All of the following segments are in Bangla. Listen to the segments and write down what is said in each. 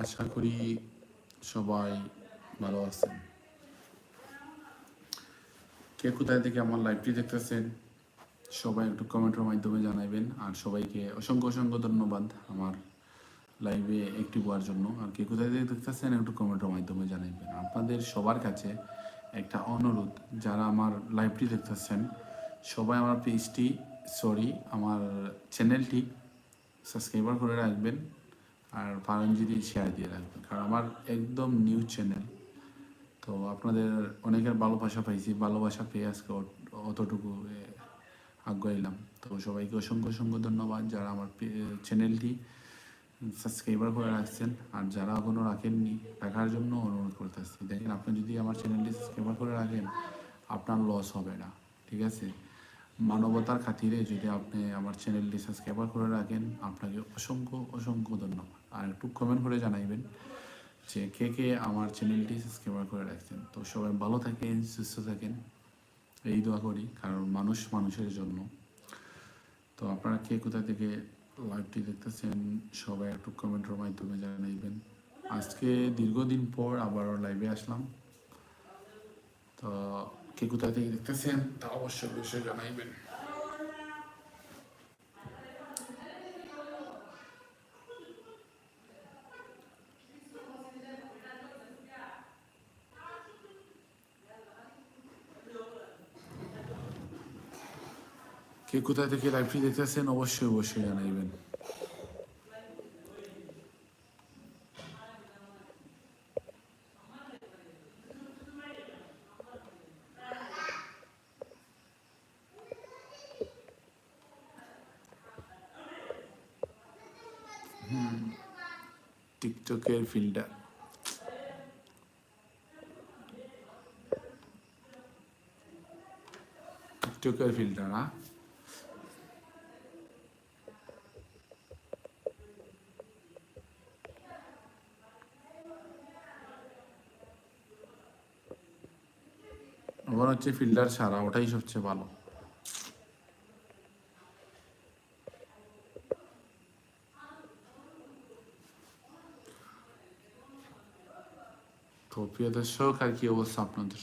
আশা করি সবাই ভালো আছেন। কে কোথায় থেকে আমার লাইভটি দেখতেছেন, সবাই একটু কমেন্টের মাধ্যমে জানাবেন আর সবাইকে অসংখ্য অসংখ্য ধন্যবাদ আমার লাইভে একটি হওয়ার জন্য। আর কে কোথায় থেকে দেখতেছেন, একটু কমেন্টের মাধ্যমে জানাবেন আপনাদের সবার কাছে একটা অনুরোধ, যারা আমার লাইভটি দেখতেছেন, সবাই আমার পেজটি সরি আমার চ্যানেলটি সাবস্ক্রাইবার করে রাখবেন। আর পারেন যদি শেয়ার দিয়ে রাখবেন কারণ আমার একদম নিউ চ্যানেল তো আপনাদের অনেকের ভালোবাসা পাইছি ভালোবাসা পেয়ে আজকে অতটুকু এ, আগ্রহ তো সবাইকে অসংখ্য অসংখ্য ধন্যবাদ যারা আমার চ্যানেলটি সাবস্ক্রাইবার করে রাখছেন। আর যারা এখনও রাখেননি রাখার জন্য অনুরোধ করতে করতেছি। দেখেন আপনি যদি আমার চ্যানেলটি সাবস্ক্রাইবার করে রাখেন আপনার লস হবে না। ঠিক আছে? মানবতার খাতিরে যদি আপনি আমার চ্যানেলটি সাবস্ক্রাইবার করে রাখেন, আপনাকে অসংখ্য অসংখ্য ধন্যবাদ। আর একটু কমেন্ট করে জানাইবেন যে কে কে আমার চ্যানেলটি সাবস্ক্রাইবার করে রাখছেন। তো সবাই ভালো থাকেন, সুস্থ থাকেন, এই দোয়া করি, কারণ মানুষ মানুষের জন্য। তো আপনারা কে কোথা থেকে লাইভটি দেখতেছেন, সবাই একটু কমেন্টের মাধ্যমে জানাইবেন। আজকে দীর্ঘদিন পর আবারও লাইভে আসলাম। তো কে কোথা থেকে দেখতেছেন তা অবশ্যই অবশ্যই জানাইবেন। কে কোথা থেকে লাইভটি দেখতেছেন অবশ্যই অবশ্যই জানাইবেন। টিকটকের ফিল্টার টিকটকের ফিল্টার হ্যাঁ আমার হচ্ছে ফিল্টার ছাড়া ওটাই সবচেয়ে ভালো। তো প্রিয় দর্শক আর কি অবস্থা আপনাদের?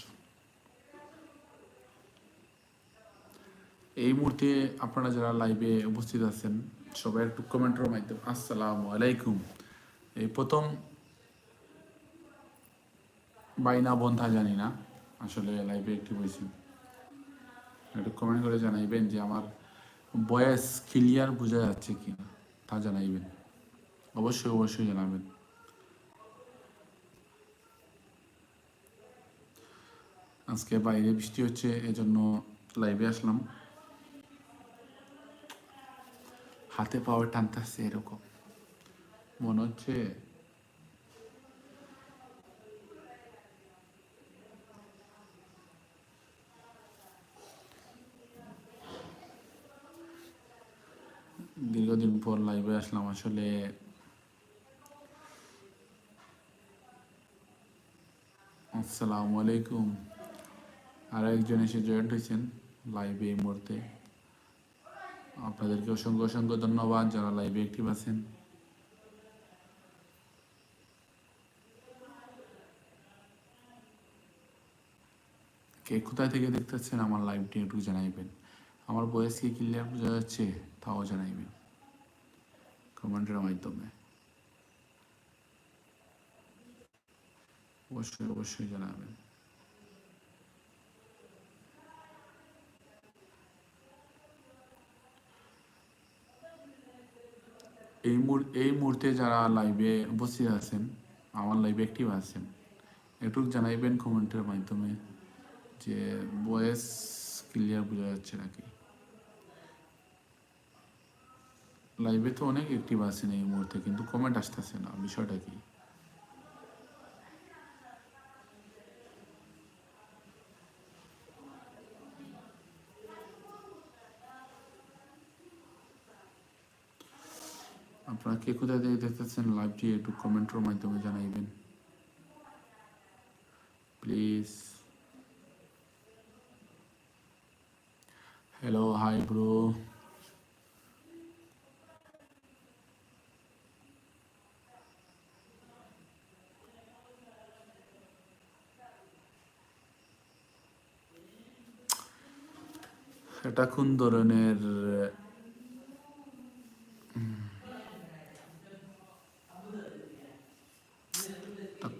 এই মুহূর্তে আপনারা যারা লাইভে উপস্থিত আছেন, সবাই একটু কমেন্টের মাধ্যমে, আসসালামু আলাইকুম। এই প্রথম বাইনা বন্ধা জানি না। আসলে লাইভে একটি বলছি একটু কমেন্ট করে জানাইবেন যে আমার বয়স ক্লিয়ার বোঝা যাচ্ছে কি না তা জানাইবেন। অবশ্যই অবশ্যই জানাবেন। আজকে বাইরে বৃষ্টি হচ্ছে, এজন্য লাইভে আসলাম। হাতে পাওয়ার টানতে আসছে এরকম। মনে হচ্ছে দীর্ঘদিন পর লাইভে আসলাম, আসলে আসসালামু আলাইকুম। আর একজন এসে জয়েন্ট হয়েছেন লাইভে এই মুহূর্তে। আপনাদেরকে অসংখ্য অসংখ্য ধন্যবাদ যারা লাইভে অ্যাক্টিভ আছেন। কে কোথায় থেকে দেখতেছেন আমার লাইভটি একটু জানাইবেন। আমার বয়স কি ক্লিয়ার বোঝা যাচ্ছে তাও জানাইবেন কমেন্টের মাধ্যমে। অবশ্যই অবশ্যই জানাবেন। এই এই মুহূর্তে যারা লাইভে উপস্থিত আছেন, আমার লাইভে অ্যাক্টিভ আছেন, একটু জানাইবেন কমেন্টের মাধ্যমে যে ভয়েস ক্লিয়ার বোঝা যাচ্ছে নাকি? লাইভে তো অনেক অ্যাক্টিভ আছেন এই মুহূর্তে, কিন্তু কমেন্ট আসতেছে না, বিষয়টা কি? আপনারা কে কোথায় থেকে দেখতেছেন লাইভটি একটু কমেন্টের মাধ্যমে জানাইবেন। প্লিজ হ্যালো হাই ব্রো এটা কোন ধরনের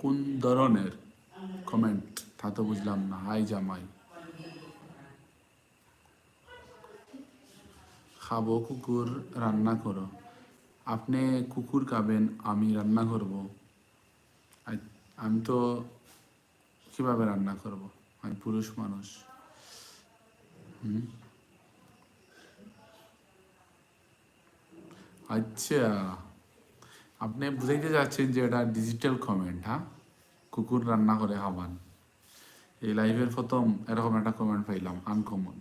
কোন ধরনের কমেন্ট তা তো বুঝলাম না। হাই জামাই। খাব কুকুর, রান্না করো। আপনি কুকুর খাবেন, আমি রান্না করব। আমি তো কীভাবে রান্না করব? আমি পুরুষ মানুষ। হুম? আচ্ছা। আপনি বুঝাইতে যাচ্ছেন যে এটা ডিজিটাল কমেন্ট হ্যাঁ? কুকুর রান্না করে খাবান এই লাইভের প্রথম এরকম একটা কমেন্ট পাইলাম আনকমন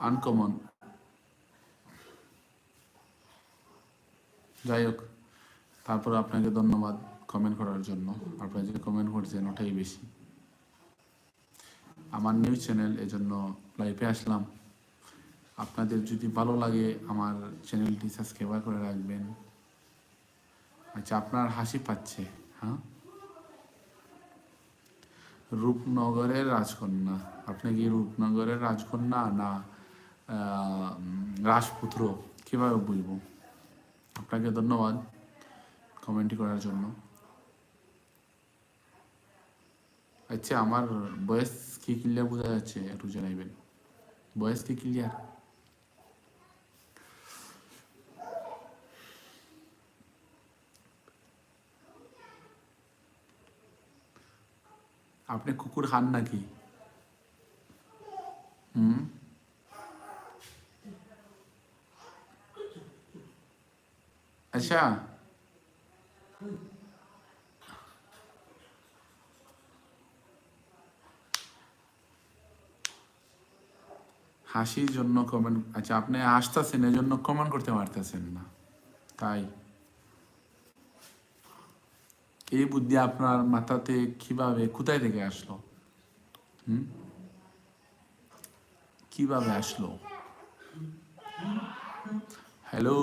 আনকমন যাই হোক, তারপর আপনাকে ধন্যবাদ কমেন্ট করার জন্য। আপনারা যে কমেন্ট করছেন, ওটাই বেশি। আমার নিউজ চ্যানেল এজন্য লাইভে আসলাম। আপনাদের যদি ভালো লাগে আমার চ্যানেলটি সাবস্ক্রাইব করে রাখবেন। আচ্ছা আপনার হাসি পাচ্ছে হ্যাঁ? রূপনগরের রাজকন্যা। আপনি কি রূপনগরের রাজকন্যা না রাজপুত্র? কীভাবে বুঝব? আপনাকে ধন্যবাদ কমেন্টটি করার জন্য। আচ্ছা আমার বয়স কি ক্লিয়ার বোঝা যাচ্ছে? একটু জানাইবেন। বয়স কি ক্লিয়ার আপনি কুকুর খান নাকি? হুম? আচ্ছা। হাসির জন্য কমেন্ট আচ্ছা আপনি হাসতেছেন, এজন্য জন্য কমেন্ট করতে পারতেছেন না। তাই। এই বুদ্ধি আপনার মাথাতে কীভাবে, কোথায় থেকে আসলো? কীভাবে আসলো? হ্যালো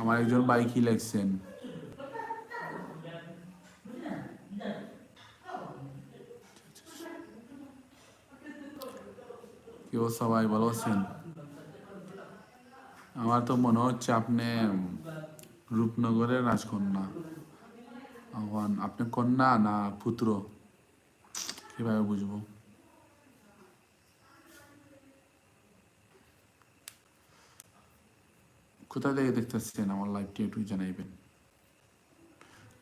আমার একজন ভাই কি লিখছেন? কি অবস্থা ভাই, ভালো আছেন? আমার তো মনে হচ্ছে আপনি রূপনগরের রাজকন্যা। এখন আপনি কন্যা না পুত্র? কীভাবে বুঝব। কোথা থেকে দেখতেছেন আমার লাইভটি একটু জানাইবেন?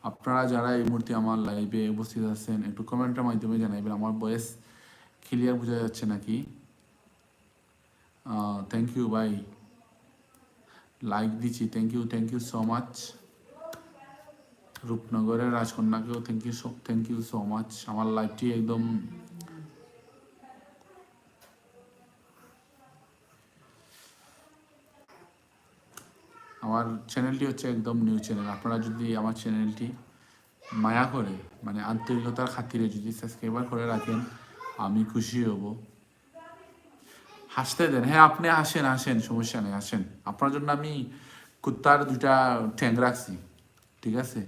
আপনারা যারা এই মুহূর্তে আমার লাইভে উপস্থিত আছেন, একটু কমেন্টের মাধ্যমে জানাইবেন। আমার বয়স ক্লিয়ার বোঝা যাচ্ছে নাকি? থ্যাংক ইউ ভাই লাইক দিচ্ছি। Thank you thank you so much রূপনগরের রাজকন্যাকেও thank you so thank you so much আমার লাইফটি একদম আমার চ্যানেলটি হচ্ছে একদম নিউ চ্যানেল আপনারা যদি আমার চ্যানেলটি মায়া করে মানে আন্তরিকতার খাতিরে যদি সাবস্ক্রাইবার করে রাখেন, আমি খুশি হব। হাসতে দেন। হ্যাঁ আপনি আসেন আসেন, সমস্যা নেই, আসেন। আপনার জন্য আমি কুত্তার দুটা ঠ্যাং রাখছি, ঠিক আছে?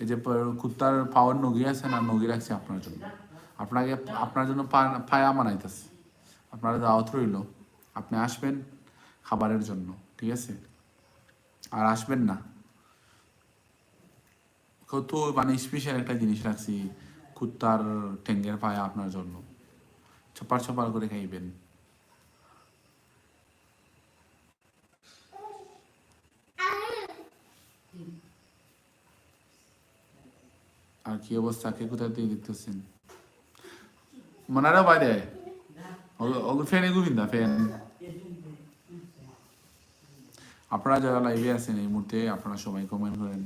এই যে কুত্তার পাওয়ার নগি আছে না, নগি রাখছি আপনার জন্য। আপনাকে, আপনার জন্য পায়া মানাইতেছে আপনার দাওয়াত রইল। আপনি আসবেন খাবারের জন্য, ঠিক আছে? আর আসবেন না। কত মানে স্পেশাল একটা জিনিস রাখছি, কুত্তার ঠেঙ্গের পায়া আপনার জন্য। চপার চপার করে খাইবেন। আর কি অবস্থা? কে কোথা থেকে দেখতেছেন? মনারা বাইরে? ওগুলো ফ্যান ফ্যান? আপনারা যারা লাইভে আছেন এই মুহূর্তে, আপনারা সবাই কমেন্ট করেন।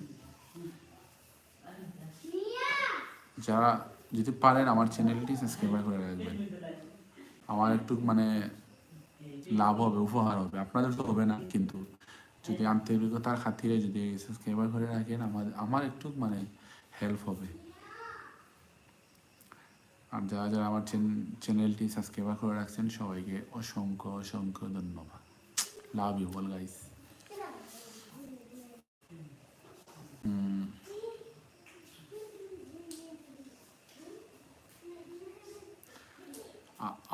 যারা, যদি পারেন আমার চ্যানেলটি সাবস্ক্রাইব করে রাখবেন। আমার একটু মানে লাভ হবে, উপহার হবে। আপনাদের তো হবে না কিন্তু। যদি আন্তরিকতার খাতিরে যদি সাবস্ক্রাইবার করে রাখেন, আমার আমার একটু মানে হেল্প হবে। আর যারা যারা আমার চ্যানেলটি সাবস্ক্রাইবার করে রাখছেন, সবাইকে অসংখ্য অসংখ্য ধন্যবাদ। লাভ ইউ বল গাইস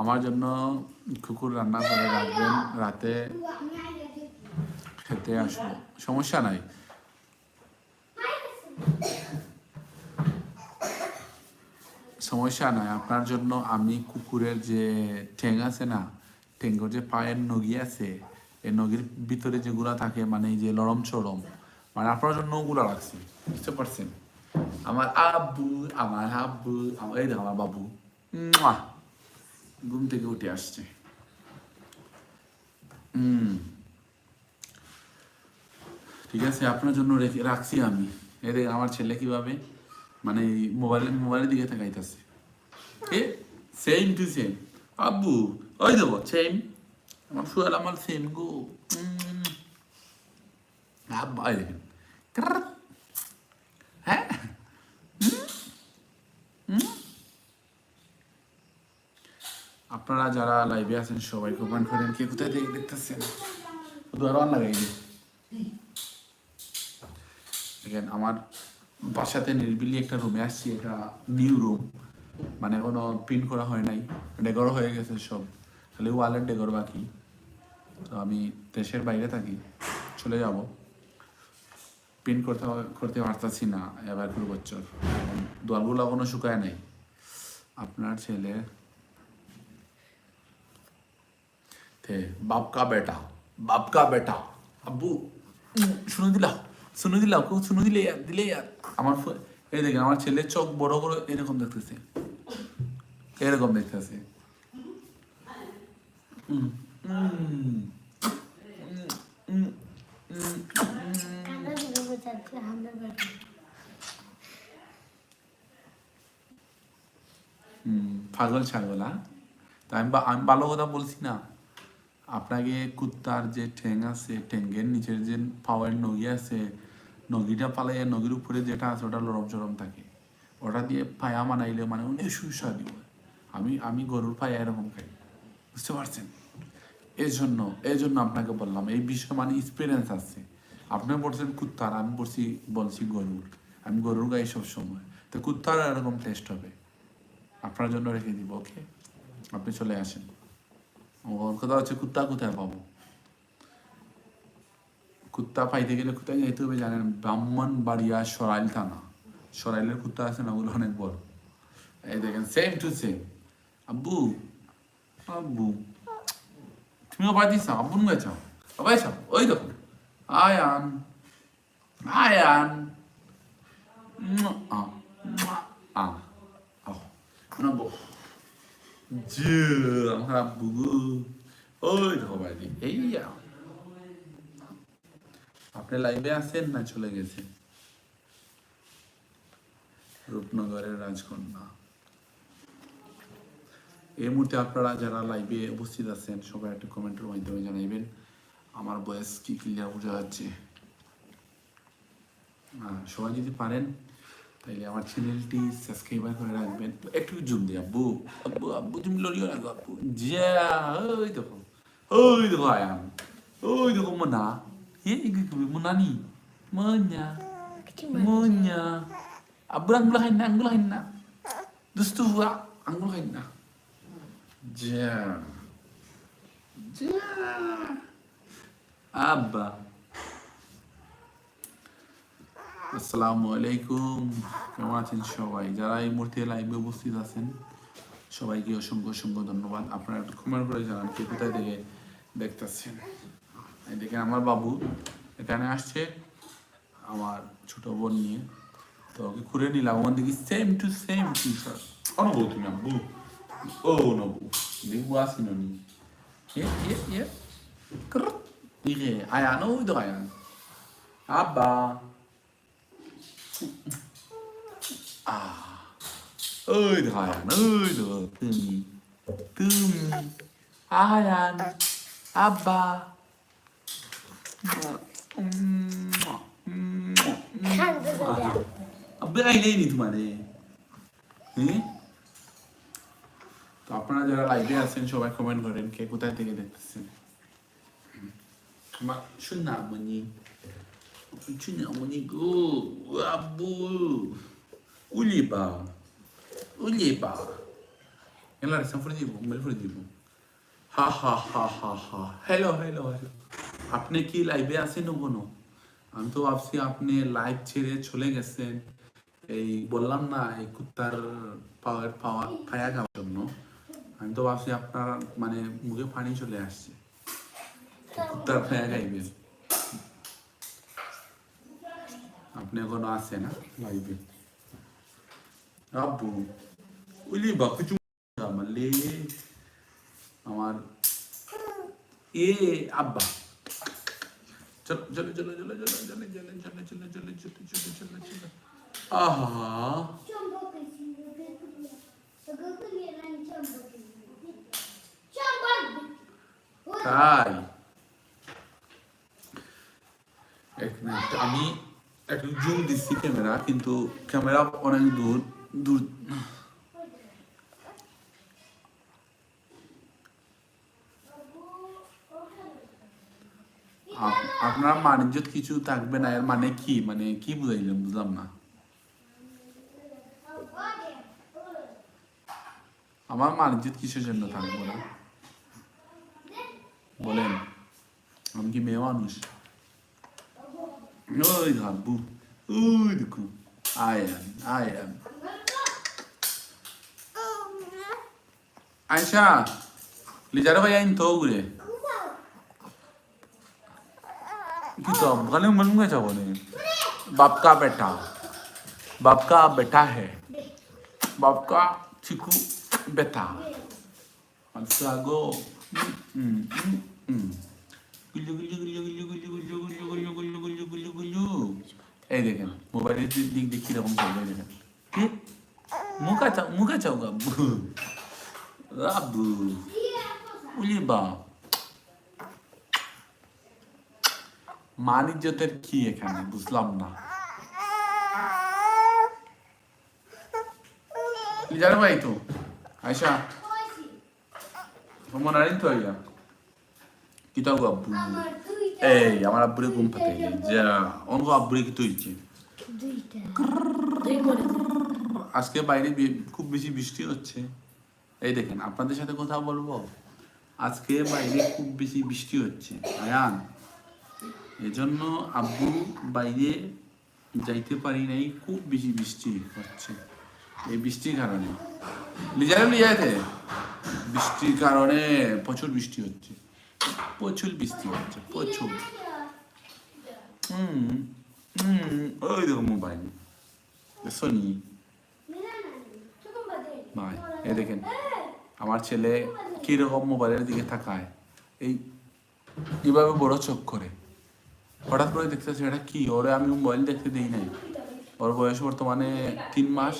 আমার জন্য কুকুর রান্না করে রাখবেন, রাতে খেতে আসব। সমস্যা নাই। সমস্যা নাই আপনার জন্য আমি কুকুরের যে ঠ্যাং আছে না ঠ্যাঙ্গর যে পায়ের নগি আছে, এই নগির ভিতরে যেগুলা থাকে মানে যে লরম চরম মানে আপনার জন্য ওগুলা রাখছি, বুঝতে পারছেন? আমার আব্বু আমার আব্বু, আমার এই আমার বাবু! ঘুম থেকে উঠে আসছে। হুম ঠিক আছে, আপনার জন্য রেখে, রাখছি আমি। এদের আমার ছেলে কীভাবে? মানে মোবাইলে মোবাইলের দিকে তাকাইতেছে। এ সেম টু সেম আব্বু, ওই দেবো সেম আমার শুয়াল আমার সেম গো। আব্বা, এই দেখেন। হ্যাঁ? আপনারা যারা লাইভে আছেন সবাই কমেন্ট করেন। কে কোথায় থেকে দেখতেছেন? শুধু আরও লাগাই দেখেন, আমার বাসাতে নির্বিলি একটা রুমে আসছি এটা নিউ রুম মানে কোনো প্রিন্ট করা হয় নাই ডেকোর হয়ে গেছে সব খালি ওয়ালের ডেকোর বাকি তো আমি দেশের বাইরে থাকি চলে যাব প্রিন্ট করতে হয়- করতে পারতাছি না এবার পুরো বছর দলগুলো কোনো শুকায় নাই আপনার ছেলে थे बाप का बेटा बाप का बेटा আব্বু উম, শুনে দিলা শুনে দিলা কেউ শুনে দিলে ইয়ার দিলে ইয়ার আমার এই দেখেন আমার ছেলে চোখ বড় করে এরকম দেখতেছে এরকম দেখতেছে পাগল ছাগল হ্যাঁ তা আমি আমি ভালো কথা বলছি না আপনাকে কুত্তার যে ঠ্যাং আছে ঠ্যাঙ্গের নিচের যে পাওয়ার নগি আছে নগিটা পালাইয়া নগির উপরে যেটা আছে ওটা লরম চরম থাকে। ওটা দিয়ে পায়া মানাইলে মানে অনেক সুস্বাদু। আমি আমি গরুর পায়া এরকম খাই। বুঝতে পারছেন? এই জন্য এই জন্য আপনাকে বললাম, এই বিষয়ে মানে এক্সপিরিয়েন্স আছে। আপনি বলছেন কুত্তার, আমি বলছি বলছি গরুর। আমি গরুর গাই সব সময় তো কুত্তার এরকম টেস্ট হবে। আপনার জন্য রেখে দিব ওকে আপনি চলে আসেন। ওর কথা হচ্ছে, কুত্তা কোথায় পাবো? কুত্তা পাইতে গেলে কোথায় যেতে হবে জানেন। ব্রাহ্মণ বাড়িয়া সরাইল থানা। সরাইলের কুত্তা আছে না? ওগুলো অনেক বড়। এই দেখেন সেম টু সেম আব্বু আব্বু। তুমিও বাড়ি চাও আব্বু নয় চাও সবাই চাও ওই দেখো। আয়ান আয়ান আ আ। আ নাম্বার যে আমার আব্বু। ওই দেখো বাড়ি এই। আপনি লাইভে আছেন না চলে গেছে রূপনগরের রাজকন্যা। এই মুহূর্তে আপনারা যারা লাইভে উপস্থিত আছেন, সবাই একটা কমেন্টের মাধ্যমে জানাইবেন। আমার বয়স কি ক্লিয়ার বোঝা যাচ্ছে? সবাই যদি পারেন, তাইলে আমার চ্যানেলটি সাবস্ক্রাইবার করে রাখবেন। একটু জুম দিয়ে, আব্বু আব্বু আব্বু, তুমি লড়িও না আব্বু। যা ওই দেখো ওই দেখো আয়াম ওই দেখো, মোনা। আঙ্গুল খাই না যা যা আব্বা আসসালামু আলাইকুম কেমন আছেন সবাই যারা এই মুহূর্তে লাইভে উপস্থিত আছেন সবাইকে অসংখ্য অসংখ্য ধন্যবাদ আপনারা একটু কমেন্ট করে জানান কে কোথায় থেকে দেখতেছেন দেখেন আমার বাবু এখানে আসছে, আমার ছোট বোন নিয়ে। তো ওকে ঘুরে নিলাম আমার দেখি same to same T shirt অনবু তুমি আব্বু ও নবু, দেখব আসি কর। আয়ান ওই তো আয়ান আব্বা। ওই তো আয়ান ওই তো তুমি। তুমি আয়ান আব্বা। আইলেই নি তোমারে হ্যাঁ তো আপনারা যারা লাইভে আছেন সবাই কমেন্ট করেন কে কোথায় থেকে দেখতেছেন মা শুননা মনি শুননা মনি গো আব্বু উলিবা উলিবা Hela resten får দিব মোবাইল ফুরে দিব হা হা হা হা হা হ্যালো হ্যালো হ্যালো আপনি কি লাইভে আছেন কোনো আমি তো ভাবছি আপনি লাইভ ছেড়ে চলে গেছেন। এই বললাম না, এই কুত্তার পাওয়ার পাওয়া ফায়া খাওয়ার জন্য। আমি তো ভাবছি আপনার মানে মুখে পানি চলে আসছে। কুত্তার ফায়া খাইবেন আপনি এখনও আছে না লাইভে আব্বু উলি বাকু আমালে আমার, এ, আব্বা। চলো চলো চলো চলো চলো চলো চলো চলো চলো চলো চলো চলো চলো চলো আহা তাই এক মিনিট আমি একটু জুম দিচ্ছি ক্যামেরা কিন্তু ক্যামেরা অনেক দূর দূর বাণিজ্য কিছু থাকবে না, এর মানে কি? মানে কি বুঝাইলেন বুঝলাম না। আমার বাণিজ্য কিসের জন্য থাকব না? বলেন, আমি কি মেয়ে মানুষ? ওই হাব্বু, ওই দেখো আয়ান আয়ান আয়সা লিজারে ভাই আইন তো ঘুরে। কি তো গালে मन में जाओ ने बाप का बेटा बाप का बेटा है बाप का चिकू बेटा अलसागो हम्म हम्म हम्म গুল্লু গুল্লু গুল্লু গুল্লু গুল্লু গুল্লু গুল্লু গুল্লু গুল্লু গুল্লু গুল্লু এই দেখেন মোবাইলের দিক দিক দিয়ে কিরকম চলবে এই দেখেন কি মুখা চাও মুখা চাও গাব্বু রাব্বু উলি বাপ মান ইজ্জতের কি এখানে? বুঝলাম না। লিজার ভাই তো? আয়সা তোমার তো আইয়া কি তাও আব্বু? এই আমার আব্বুরে ঘুম পাতে যা আব্বুরে কি তৈরি আজকে বাইরে খুব বেশি বৃষ্টি হচ্ছে। এই দেখেন আপনাদের সাথে কথা বলব। আজকে বাইরে খুব বেশি বৃষ্টি হচ্ছে। আয়ান এজন্য আব্বু বাইরে যাইতে পারি নাই, খুব বেশি বৃষ্টি হচ্ছে। এই বৃষ্টির কারণে। লিজারে যেতে বৃষ্টির কারণে প্রচুর বৃষ্টি হচ্ছে। প্রচুর বৃষ্টি হচ্ছে, প্রচুর। হুম হুম, ওই দেখো মোবাইল। সোনি। ভাই, এই দেখেন, আমার ছেলে কীরকম মোবাইলের দিকে থাকায় এই, কীভাবে বড় চোখ করে। হঠাৎ করে দেখতেছি এটা কি? ওরে আমি মোবাইল দেখতে দিই নাই। ওর বয়স বর্তমানে তিন মাস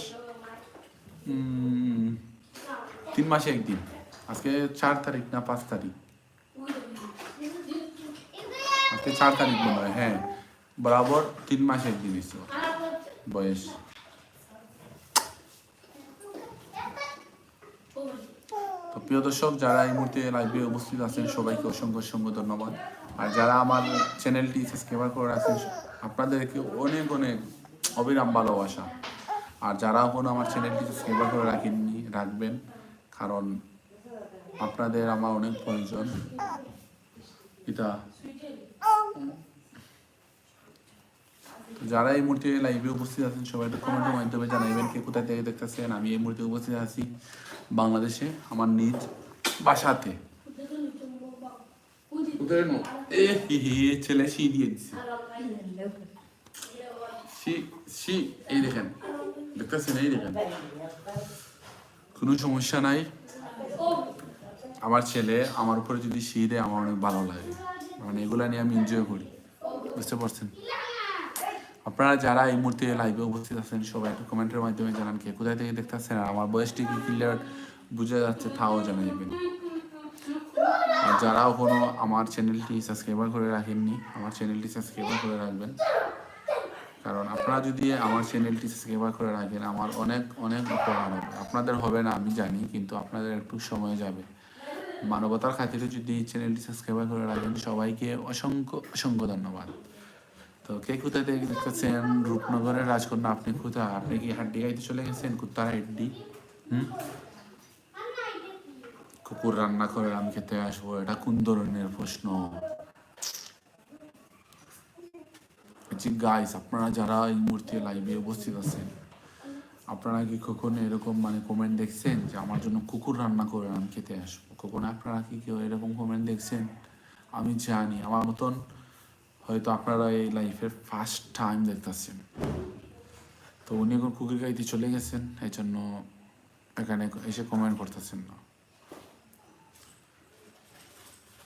তিন মাসে একদিন। আজকে চার তারিখ না পাঁচ তারিখ? আজকে চার তারিখ মনে হয় হ্যাঁ। বরাবর তিন মাস একদিন ওর বয়স। তো প্রিয় দর্শক, যারা এই মুহূর্তে লাইভে উপস্থিত আছেন, সবাইকে অসংখ্য অসংখ্য ধন্যবাদ। আর যারা আমার চ্যানেলটি সাবস্ক্রাইবার করে আছেন আপনাদেরকে অনেক অনেক অবিরাম ভালোবাসা। আর যারা এখনও আমার চ্যানেলটি সাবস্ক্রাইবার করে রাখেননি, রাখবেন। কারণ আপনাদের আমার অনেক প্রয়োজন। এটা যারা এই মুহূর্তে লাইভে উপস্থিত আছেন, সবাই একটু কমেন্টের মাধ্যমে জানাইবেন কে কোথায় থেকে দেখতেছেন। আমি এই মুহূর্তে উপস্থিত আছি বাংলাদেশে, আমার নিজ বাসাতে। কোথায় নো? এ হি হি, ছেলে সি দিয়ে দিছে সি সি এই দেখেন দেখতেছেন কোনো সমস্যা নাই আমার ছেলে আমার উপরে যদি দেয় আমার অনেক ভালো লাগে মানে এগুলা নিয়ে আমি এনজয় করি বুঝতে পারছেন আপনারা যারা এই মুহূর্তে লাইভে উপস্থিত আছেন সবাই একটু কমেন্টের মাধ্যমে জানান কে কোথায় থেকে দেখতেছেন আর আমার বয়সটি কি ক্লিয়ার বোঝা যাচ্ছে তাও জানাইবেন আর যারা এখনও আমার চ্যানেলটি সাবস্ক্রাইবার করে রাখেননি, আমার চ্যানেলটি সাবস্ক্রাইবার করে রাখবেন। কারণ আপনারা যদি আমার চ্যানেলটি সাবস্ক্রাইবার করে রাখেন, আমার অনেক অনেক উপকার হবে। আপনাদের হবে না, আমি জানি, কিন্তু আপনাদের একটু সময় যাবে। মানবতার খাতিরে যদি চ্যানেলটি সাবস্ক্রাইবার করে রাখেন, সবাইকে অসংখ্য অসংখ্য ধন্যবাদ। তো কে কোথায় দেখতেছেন? রূপনগরের রাজকন্যা, আপনি কোথায়? আপনি কি হাড্ডি গাইতে চলে গেছেন? কুত্তার হাড্ডি? হুম? কুকুর রান্না করে আমি খেতে আসব, এটা কোন ধরনের প্রশ্ন? গাইস আপনারা যারা এই মুহূর্তে লাইভে উপস্থিত আছেন, আপনারা কি কখনো এরকম মানে কমেন্ট দেখছেন যে আমার জন্য কুকুর রান্না করে আমি খেতে আসব? কখনো আপনারা কি কেউ এরকম কমেন্ট দেখছেন? আমি জানি, আমার মতন হয়তো আপনারা এই লাইফের ফার্স্ট টাইম দেখতেছেন। তো উনি এখন কুকুর গাইতে চলে গেছেন এই জন্য এখানে এসে কমেন্ট করতেছেন না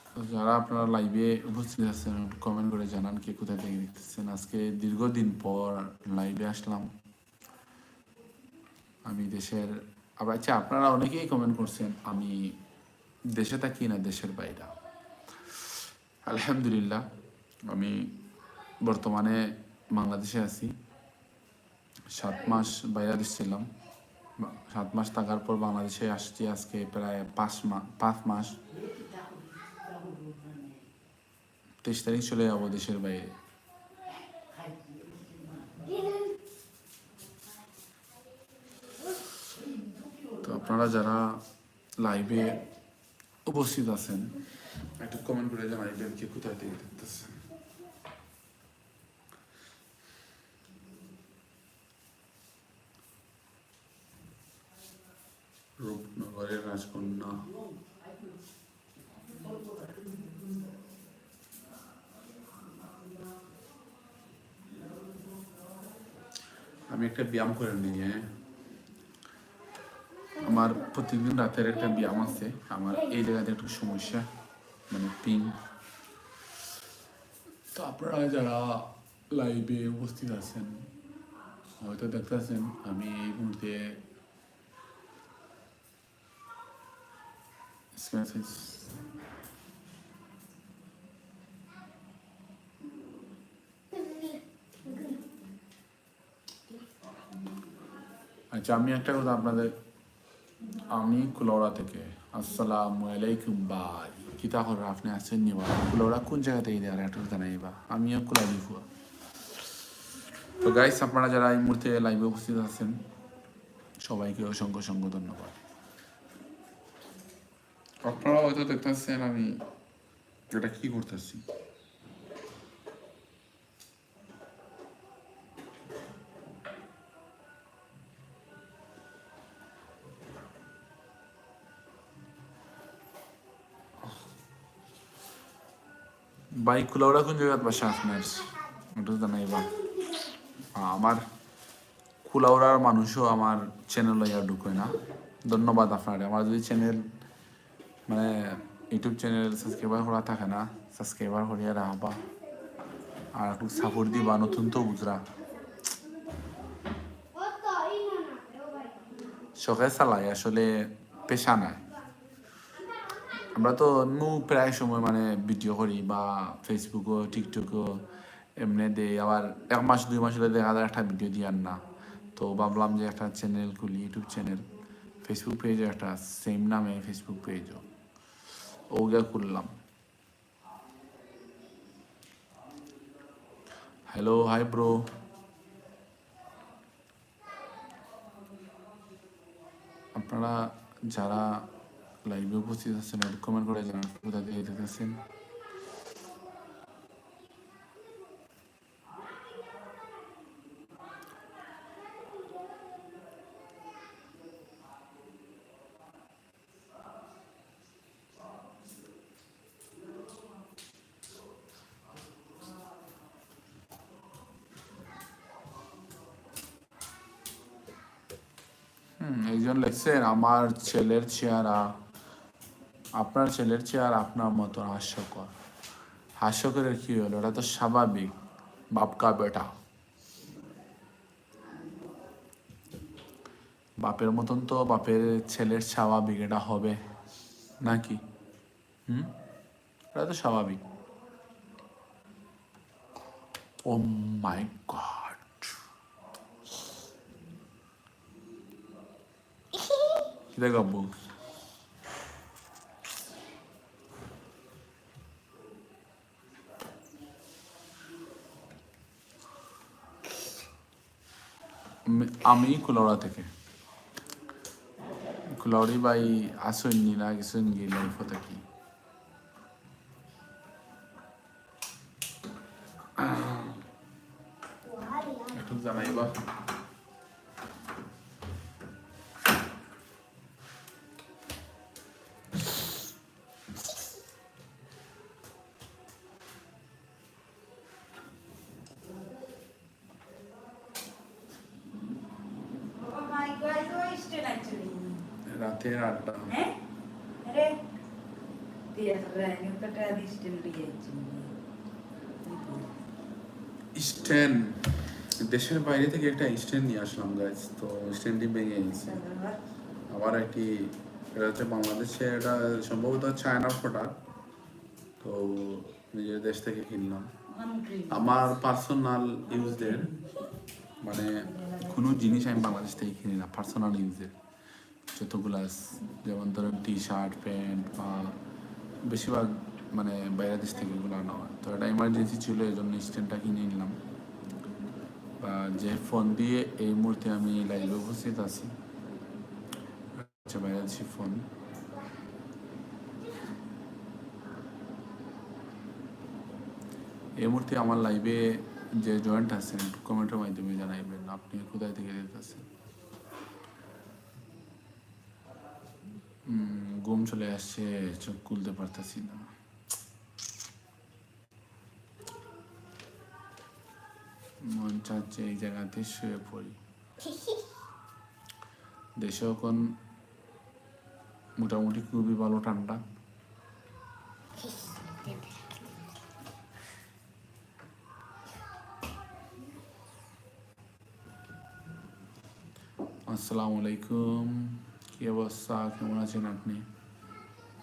তো যারা আপনারা লাইভে উপস্থিত আছেন কমেন্ট করে জানান কে কোথায় থেকে দেখতেছেন। আজকে দীর্ঘদিন পর লাইভে আসলাম। আমি দেশের, আবার আচ্ছা আপনারা অনেকেই কমেন্ট করছেন, আমি দেশে থাকি না, দেশের বাইরে? আলহামদুলিল্লাহ, আমি বর্তমানে বাংলাদেশে আছি। সাত মাস বাইরে ছিলাম সাত মাস থাকার পর বাংলাদেশে আসছি আজকে প্রায় পাঁচ মাস পাঁচ মাস। তেইশ তারিখ চলে যাব দেশের বাইরে। তো আপনারা যারা লাইভে উপস্থিত আছেন, একটু কমেন্ট করে জানাইবেন কে কোথায় থেকে দেখতেছেন রূপনগরের রাজকন্যা। আমি একটা ব্যায়াম করে নিই হ্যাঁ। আমার প্রতিদিন রাতের একটা ব্যায়াম আছে, আমার এই জায়গাতে একটু সমস্যা মানে পিন তো আপনারা যারা লাইভে উপস্থিত আছেন, হয়তো দেখতেছেন আমি এই মুহূর্তে আচ্ছা আমি একটা কথা আপনাদের, আমি কুলৌড়া থেকে, আসসালামু আলাইকুম ভাই কিতা করে আপনি আসছেন নি বা কুলৌড়া কোন জায়গা থেকে দেওয়ার একটু জানাইবা আমিও কুলালি ফুয়া। তো গাইস আপনারা যারা এই মুহূর্তে লাইভে উপস্থিত আছেন, সবাইকে অসংখ্য অসংখ্য ধন্যবাদ। আপনারা হয়তো দেখতেছেন আমি এটা কি করতেছি? বাইক কুলাউড়া কোন জায়গাত বাসা আপনার একটু জানাইবা আমার কুলাউড়ার মানুষও আমার চ্যানেল লইয়া ঢুকে না। ধন্যবাদ আপনার। আমার যদি চ্যানেল মানে ইউটিউব চ্যানেল সাবস্ক্রাইবার করা থাকে না সাবস্ক্রাইবার করিয়া রাখবা আর একটু সাপোর্ট দিবা নতুন তো বুঝরা। শখে চালাই আসলে পেশা নাই। আমরা তো নু প্রায় সময় মানে ভিডিও করি বা ফেসবুকও টিকটকও এমনি দেই। আবার এক মাস, দুই মাস হলে দেখা যায় একটা ভিডিও দিয়ার না। তো ভাবলাম যে একটা চ্যানেল খুলি ইউটিউব চ্যানেল ফেসবুক পেজও একটা সেম নামে ফেসবুক পেজও ওগুলো খুললাম। হ্যালো হাই ব্রো আপনারা যারা লাইভে উপস্থিত আছেন কমেন্ট করে জানান কোথা থেকে দেখতেছেন একজন লিখছেন আমার ছেলের চেহারা। আপনার ছেলের চেহারা আপনার মতন হাস্যকর। হাস্যকরের কি হলো? ওটা তো স্বাভাবিক। বাপকা বেটা। বাপের মতন তো বাপের ছেলের স্বাভাবিক এটা হবে। নাকি? হুম? এটা তো স্বাভাবিক। ও মাই গড। কি দেখ আব্বু আমি- কুলোড়া থেকে। কুলাউরি বাই আসুন নি না কিছুন গি লাইফ থাকি। একটু জানাইবা। রাতের আড্ডা হ্যাঁ আরে দেশের বাইরে থেকে একটা স্ট্যান্ড নিয়ে আসলাম গাইজ তো স্ট্যান্ডটি ভেঙে গেছে আবার একটি এটা হচ্ছে বাংলাদেশে এটা সম্ভবত চায়না প্রোডাক্ট তো নিজের দেশ থেকে কিনলাম আমার পার্সোনাল ইউজদের মানে কোনো জিনিস আমি বাংলাদেশ থেকে কিনি না পার্সোনাল ইউজের যতগুলো যেমন ধরেন টি শার্ট প্যান্ট বা বেশিরভাগ মানে বাইরের দেশ থেকে এগুলো আনা হয়। তো এটা ইমার্জেন্সি ছিল এই জন্য স্ট্যান্ডটা কিনে নিলাম। বা যে ফোন দিয়ে এই মুহূর্তে আমি লাইভে উপস্থিত আছি, হচ্ছে বাংলাদেশি ফোন এই মুহূর্তে আমার লাইভে যে জয়েন্ট আছেন কমেন্টের মাধ্যমে জানাইবেন, আপনি কোথায় থেকে দেখতেছেন? ঘুম চলে আসছে, চোখ খুলতে পারতেছি না। মন চাচ্ছে এই জায়গাতে শুয়ে পড়ি। দেশে এখন মোটামুটি খুবই ভালো ঠান্ডা। আসসালামু আলাইকুম। কি অবস্থা? কেমন আছেন আপনি?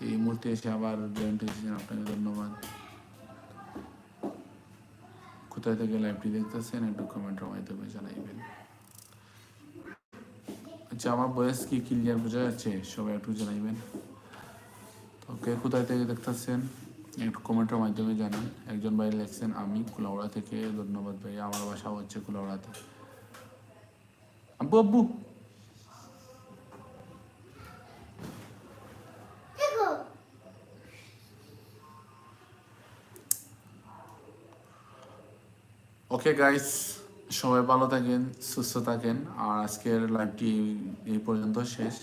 এই মুহূর্তে এসে আবার জয়েন্ট এসেছেন আপনাকে ধন্যবাদ। কোথায় থেকে লাইভটি দেখতেছেন? একটু কমেন্টের মাধ্যমে জানাইবেন আচ্ছা আমার বয়স কি ক্লিয়ার বোঝা যাচ্ছে? সবাই একটু জানাইবেন। তো কে কোথায় থেকে দেখতেছেন? একটু কমেন্টের মাধ্যমে জানান। একজন ভাই লেখছেন, আমি কুলাউড়া থেকে। ধন্যবাদ ভাই, আমার বাসা হচ্ছে কুলাউড়াতে। আব্বু আব্বু! ওকে গাইস সবাই ভালো থাকেন, সুস্থ থাকেন। আর আজকের লাইভটি এই পর্যন্ত শেষ।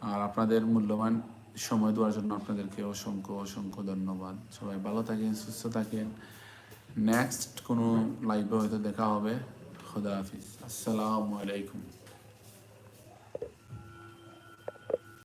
আর আপনাদের মূল্যবান সময় দেওয়ার জন্য আপনাদেরকে অসংখ্য অসংখ্য ধন্যবাদ। সবাই ভালো থাকেন, সুস্থ থাকেন। নেক্সট কোনো লাইভে হয়তো দেখা হবে। খুদা হাফিজ। আসসালামু আলাইকুম।